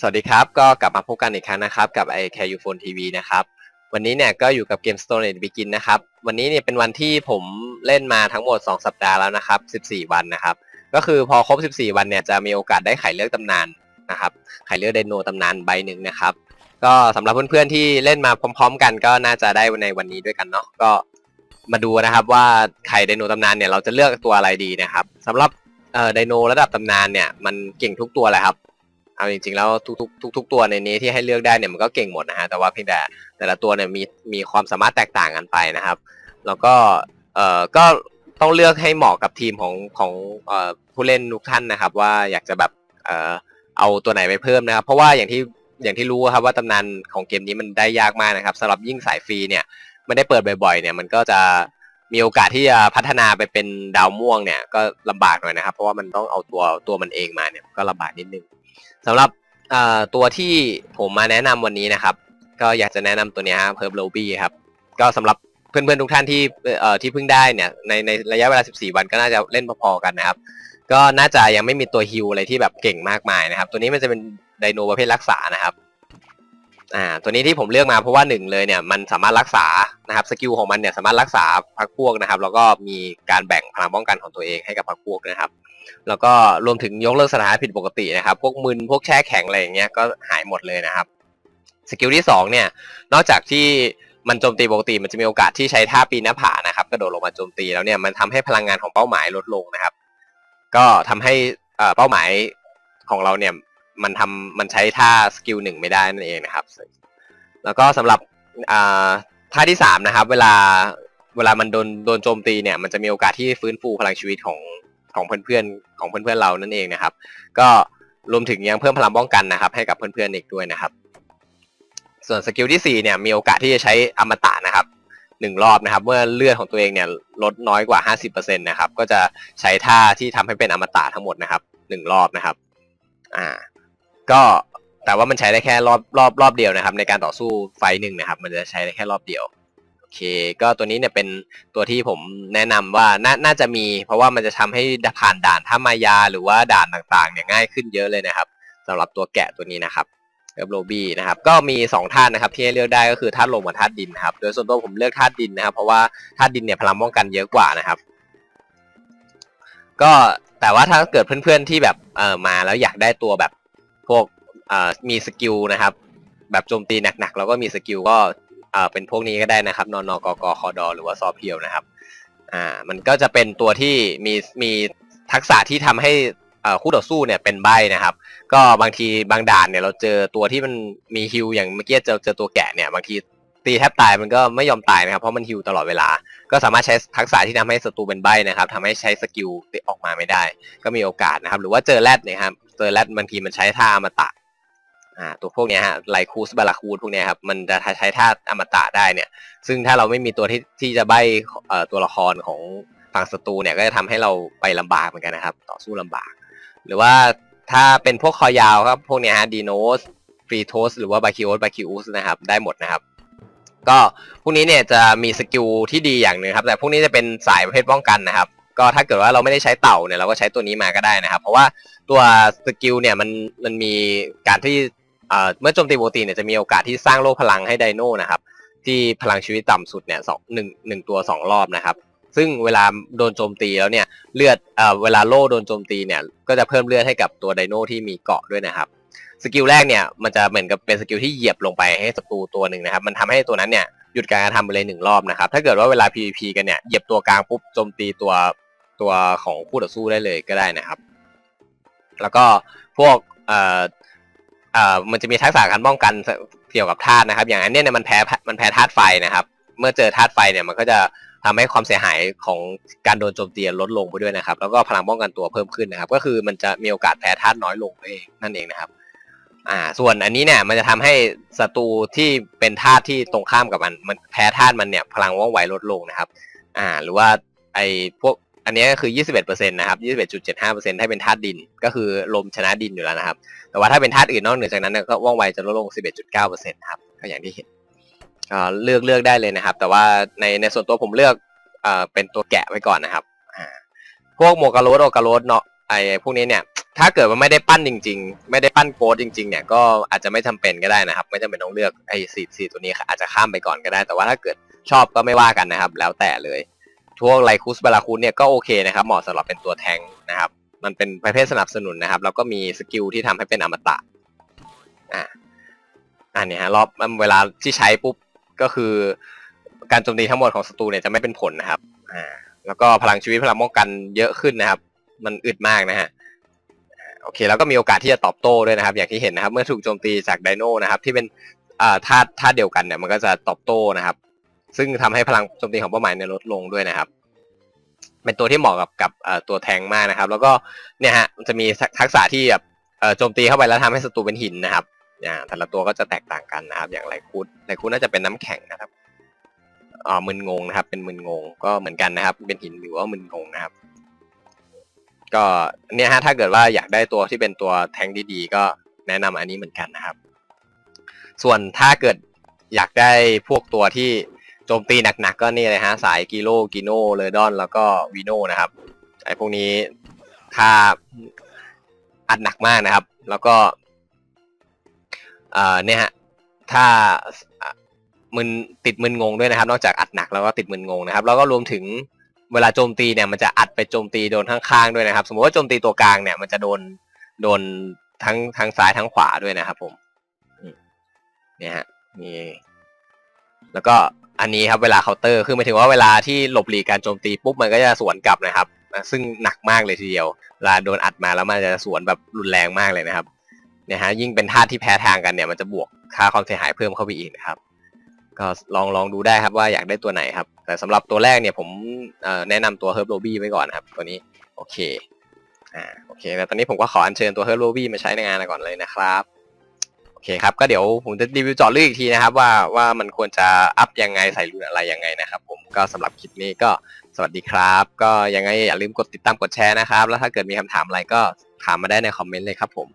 สวัสดีครับ ก็กลับมาพบกันอีกครั้งนะครับ กับ i c a r u Phone TV นะครับ วันนี้เนี่ยก็อยู่กับเกม Stone Age Begin นะครับ วันนี้เนี่ยเป็นวันที่ผมเล่นมาทั้งหมด 2 สัปดาห์แล้วนะครับ 14 วันนะครับ ก็คือพอครบ 14 วันเนี่ยจะมีโอกาสได้ไขเลือกตำนานนะครับ ไขเลือกไดโนตำนานใบหนึ่งนะครับ ก็สำหรับเพื่อนๆที่เล่นมาพร้อม ๆ กันก็น่าจะได้ในวันนี้ด้วยกันเนาะ ก็มาดูนะครับว่าไข่ไดโนตำนานเนี่ยเราจะเลือกตัวอะไรดีนะครับสำหรับเอ่อไดโนระดับตำนานเนี่ยมันเก่งทุกตัวแหละครับ เอาจริงๆแล้วทุกๆทุกๆตัวในนี้ที่ให้เลือกได้เนี่ยมันก็เก่งหมดนะฮะแต่ว่าเพียงแต่แต่ละตัวเนี่ยมีมีความสามารถแตกต่างกันไปนะครับ แล้วก็เอ่อก็ต้องเลือกให้เหมาะกับทีมของของเอ่อผู้เล่นทุกท่านนะครับ ว่าอยากจะแบบเอ่อเอาตัวไหนไปเพิ่มนะครับ เพราะว่าอย่างที่อย่างที่รู้ครับว่าตำนานของเกมนี้มันได้ยากมากนะครับสำหรับยิ่งสายฟรีเนี่ยไม่ได้เปิดบ่อยๆ เนี่ยมันก็จะมีโอกาสที่จะพัฒนาไปเป็นดาวม่วงเนี่ยก็ลำบากหน่อยนะครับ เพราะว่ามันต้องเอาตัวตัวมันเองมาเนี่ยก็ลำบากนิดนึง สำหรับตัวที่ผมมาแนะนำวันนี้นะครับ ก็อยากจะแนะนำตัวนี้ยเพิร์บโลบี้ครับ ก็สำหรับเพื่อนๆทุกท่านที่เอ่อที่เพิ่งได้เนี่ยในในระยะเวลา 14 วันก็น่าจะเล่นพอๆกันนะครับ ก็น่าจะยังไม่มีตัวฮิลอะไรที่แบบเก่งมากมายนะครับ ตัวนี้มันจะเป็นไดโนประเภทรักษานะครับอ่าตัวนี้ที่ผมเลือกมาเพราะว่าหนึ่งเลยเนี่ยมันสามารถรักษานะครับสกิลของมันเนี่ยสามารถรักษาพักพวกนะครับ แล้วก็มีการแบ่งพลังป้องกันของตัวเองให้กับพักพวกนะครับ แล้วก็รวมถึงยกเลิกสถานะผิดปกตินะครับ พวกมึนพวกแช่แข็งอะไรอย่างเงี้ยก็หายหมดเลยนะครับสกิลที่สองเนี่ยนอกจากที่มันโจมตีปกติมันจะมีโอกาสที่ใช้ท่าปีนหน้าผานะครับกระโดดลงมาโจมตีแล้วเนี่ยมันทำให้พลังงานของเป้าหมายลดลงนะครับ ก็ทำให้เป้าหมายของเราเนี่ยมันทำมันใช้ท่าสกิลหนึ่งไม่ได้นั่นเองนะครับ แล้วก็สำหรับท่าที่สามนะครับ เวลาเวลามันโดนโดนโจมตีเนี่ยมันจะมีโอกาสที่ฟื้นฟูพลังชีวิตของ ของเพื่อนๆของเพื่อนๆเรานั่นเองนะครับ ก็รวมถึงยังเพิ่มพลังป้องกันนะครับ ให้กับเพื่อนๆอีกด้วยนะครับ ส่วนสกิลที่สี่เนี่ยมีโอกาสที่จะใช้อมตะนะครับหนึ่งรอบนะครับ เมื่อเลือดของตัวเองเนี่ยลดน้อยกว่า 50%นะครับก็จะใช้ท่าที่ทำให้เป็นอมตะทั้งหมดนะครับหนึ่งรอบนะครับอ่าก็แต่ว่ามันใช้ได้แค่รอบรอบรอบเดียวนะครับ ในการต่อสู้ไฟหนึ่งนะครับ มันจะใช้ได้แค่รอบเดียว เค ก็ตัวนี้เนี่ยเป็นตัวที่ผมแนะนำว่านาน่าจะมี เพราะว่ามันจะทำให้ผ่านด่านถ้ามายาหรือว่าด่านต่างๆเนี่ยง่ายขึ้นเยอะเลยนะครับสำหรับตัวแกะตัวนี้นะครับเอฟโรบี้นะครับก็มี 2 ธาตุนะครับที่ให้เลือกได้ก็คือธาตุลมกับธาตุดินนะครับ โดยส่วนตัวผมเลือกธาตุดินนะครับ เพราะว่าธาตุดินเนี่ยพลังป้องกันเยอะกว่านะครับ ก็แต่ว่าถ้าเกิดเพื่อนๆที่แบบเออมาแล้วอยากได้ตัวแบบพวกเออมีสกิลนะครับ แบบโจมตีหนักๆแล้วก็มีสกิลก็ อ่อเป็นพวกนี้ก็ได้นะครับนอนกกคดหรือว่าซอเพียวนะครับอ่ามันก็จะเป็นตัวที่มีมีทักษะที่ทำให้อ่อคู่ต่อสู้เนี่ยเป็นใบนะครับ ก็บางทีบางด่านเนี่ยเราเจอตัวที่มันมีฮิลอย่างเมื่อกี้เจอเจอตัวแกะเนี่ยบางทีตีแทบตายมันก็ไม่ยอมตายนะครับเพราะมันฮิลตลอดเวลา ก็สามารถใช้ทักษะที่ทำให้ศัตรูเป็นใบนะครับทำให้ใช้สกิลออกมาไม่ได้ ก็มีโอกาสนะครับ หรือว่าเจอแรดเนี่ยครับเจอแรดบางทีมันใช้ท่าอมตะ อ่าตัวพวกเนี้ยฮะไลคูสบาราคูดพวกเนี้ยครับมันจะใช้ท่าอมตะได้เนี่ย ซึ่งถ้าเราไม่มีตัวที่ที่จะใบเอ่อตัวละครของฝั่งศัตรูเนี่ยก็จะทำให้เราไปลำบากเหมือนกันนะครับต่อสู้ลำบาก หรือว่าถ้าเป็นพวกคอยาวครับพวกเนี้ยฮะดีโนสฟรีโทสหรือว่าบาคิโอสบาคิอุสนะครับได้หมดนะครับ ก็พวกนี้เนี่ยจะมีสกิลที่ดีอย่างหนึ่งครับแต่พวกนี้จะเป็นสายประเภทป้องกันนะครับก็ถ้าเกิดว่าเราไม่ได้ใช้เต่าเนี่ยเราก็ใช้ตัวนี้มาก็ได้นะครับ เพราะว่าตัวสกิลเนี่ยมันมันมีการที่ เมื่อโจมตีปกติเนี่ยจะมีโอกาสที่สร้างโล่พลังให้ไดโน่นะครับ ที่พลังชีวิตต่ำสุดเนี่ยสองหนึ่งหนึ่งตัวสองรอบนะครับซึ่งเวลาโดนโจมตีแล้วเนี่ยเลือดเอ่อเวลาโล่โดนโจมตีเนี่ยก็จะเพิ่มเลือดให้กับตัวไดโน่ที่มีเกาะด้วยนะครับสกิลแรกเนี่ยมันจะเหมือนกับเป็นสกิลที่เหยียบลงไปให้ศัตรูตัวหนึ่งนะครับ มันทำให้ตัวนั้นเนี่ยหยุดการกระทำไปเลยหนึ่งรอบนะครับ ถ้าเกิดว่าเวลา PVP กันเนี่ยเหยียบตัวกลางปุ๊บโจมตีตัวตัวของคู่ต่อสู้ได้เลยก็ได้นะครับ แล้วก็พวก เอ่อมันจะมีทักษะการป้องกันเกี่ยวกับธาตุนะครับ อย่างอันเนี้ยเนี่ยมันแพ้มันแพ้ธาตุไฟนะครับ เมื่อเจอธาตุไฟเนี่ยมันก็จะทำให้ความเสียหายของการโดนโจมตีลดลงไปด้วยนะครับ แล้วก็พลังป้องกันตัวเพิ่มขึ้นนะครับ ก็คือมันจะมีโอกาสแพ้ธาตุน้อยลงเองนั่นเองนะครับ อ่า ส่วนอันนี้เนี่ยมันจะทำให้ศัตรูที่เป็นธาตุที่ตรงข้ามกับมันมันแพ้ธาตุมันเนี่ยพลังว่องไวลดลงนะครับ อ่า หรือว่าไอ้พวก อันนี้ก็คือ 21%นะครับ 21.75%ถ้าเป็นธาตุดิน ก็คือลมชนะดินอยู่แล้วนะครับ แต่ว่าถ้าเป็นธาตุอื่นนอกเหนือจากนั้นก็ว่องไวจะลดลง 11.9%นะครับ ก็อย่างที่เห็นเลือกเลือกได้เลยนะครับ แต่ว่าในในส่วนตัวผมเลือกเอเป็นตัวแกะไว้ก่อนนะครับ พวกโมกาโรสโอกาโรสเนาะ ไอ้พวกนี้เนี่ย ถ้าเกิดว่าไม่ได้ปั้นจริง ๆ ไม่ได้ปั้นโกดจริง ๆ เนี่ย ก็อาจจะไม่จำเป็นก็ได้นะครับ ไม่จำเป็นต้องเลือกไอ้สีสีตัวนี้อาจจะข้ามไปก่อนก็ได้ แต่ว่าถ้าเกิดชอบก็ไม่ว่ากันนะครับ แล้วแต่เลย ทั่วไลคุสบาราคุสเนี่ยก็โอเคนะครับเหมาะสำหรับเป็นตัวแทงนะครับ มันเป็นประเภทสนับสนุนนะครับ แล้วก็มีสกิลที่ทำให้เป็นอมตะอ่าอันนี้ฮะรอบเวลาที่ใช้ปุ๊บก็คือ การโจมตีทั้งหมดของศัตรูเนี่ยจะไม่เป็นผลนะครับอ่าแล้วก็พลังชีวิตพลังป้องกันเยอะขึ้นนะครับ มันอึดมากนะฮะโอเค แล้วก็มีโอกาสที่จะตอบโต้ด้วยนะครับ อย่างที่เห็นนะครับ เมื่อถูกโจมตีจากไดโนนะครับ ที่เป็นอ่าธาตุธาตุเดียวกันเนี่ยมันก็จะตอบโต้นะครับ ซึ่งทำให้พลังโจมตีของเป้าหมายเนี่ยลดลงด้วยนะครับ เป็นตัวที่เหมาะกับกับตัวแทงมากนะครับ แล้วก็เนี่ยฮะมันจะมีทักษะที่แบบโจมตีเข้าไปแล้วทำให้ศัตรูเป็นหินนะครับอ่าแต่ละตัวก็จะแตกต่างกันนะครับ อย่างไรคูดไรคูดน่าจะเป็นน้ำแข็งนะครับอ่ามึนงงนะครับ เป็นมึนงง ก็เหมือนกันนะครับ เป็นหินหรือว่ามึนงงนะครับ ก็เนี่ยฮะถ้าเกิดว่าอยากได้ตัวที่เป็นตัวแทงดีๆก็แนะนำอันนี้เหมือนกันนะครับ ส่วนถ้าเกิดอยากได้พวกตัวที่ โจมตีหนักๆก็นี่เลยฮะ สายกิโลกิโนเลดอน แล้วก็วีโนนะครับ ไอ้พวกนี้ถ้าอัดหนักมากนะครับ แล้วก็ เอ่อเนี่ยฮะ ถ้ามึนติดมึนงงด้วยนะครับ นอกจากอัดหนักแล้วก็ติดมึนงงนะครับ แล้วก็รวมถึงเวลาโจมตีเนี่ยมันจะอัดไปโจมตีโดนข้างๆด้วยนะครับ สมมติว่าโจมตีตัวกลางเนี่ย มันจะโดนโดนทั้งทั้งซ้ายทั้งขวาด้วยนะครับ ผมอืมเนี่ยฮะนี่แล้วก็ อันนี้ครับเวลาเคาน์เตอร์คือหมายถึงว่าเวลาที่หลบหลีกการโจมตีปุ๊บมันก็จะสวนกลับนะครับ ซึ่งหนักมากเลยทีเดียวเวลาโดนอัดมาแล้วมันจะสวนแบบรุนแรงมากเลยนะครับเนี่ยฮะยิ่งเป็นธาตุที่แพ้ทางกันเนี่ยมันจะบวกค่าความเสียหายเพิ่มเข้าไปอีกนะครับ ก็ลองลองดูได้ครับว่าอยากได้ตัวไหนครับ แต่สำหรับตัวแรกเนี่ยผมแนะนำตัวเฮิร์บโรบี้ไว้ก่อนนครับ ตัวนี้โอเคอ่าโอเคแล้วตอนนี้ผมก็ขออัญเชิญตัวเฮิร์บโรบี้มาใช้ในงานก่อนเลยนะครับ เคครับ ก็เดี๋ยวผมจะรีวิวเจาะลึกอีกทีนะครับ ว่าว่ามันควรจะอัพยังไงใส่รุ่นอะไรยังไงนะครับ ผมก็สำหรับคลิปนี้ก็สวัสดีครับ ก็ยังไงอย่าลืมกดติดตามกดแชร์นะครับ แล้วถ้าเกิดมีคำถามอะไรก็ถามมาได้ในคอมเมนต์เลยครับผม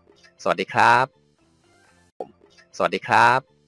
สวัสดีครับ สวัสดีครับ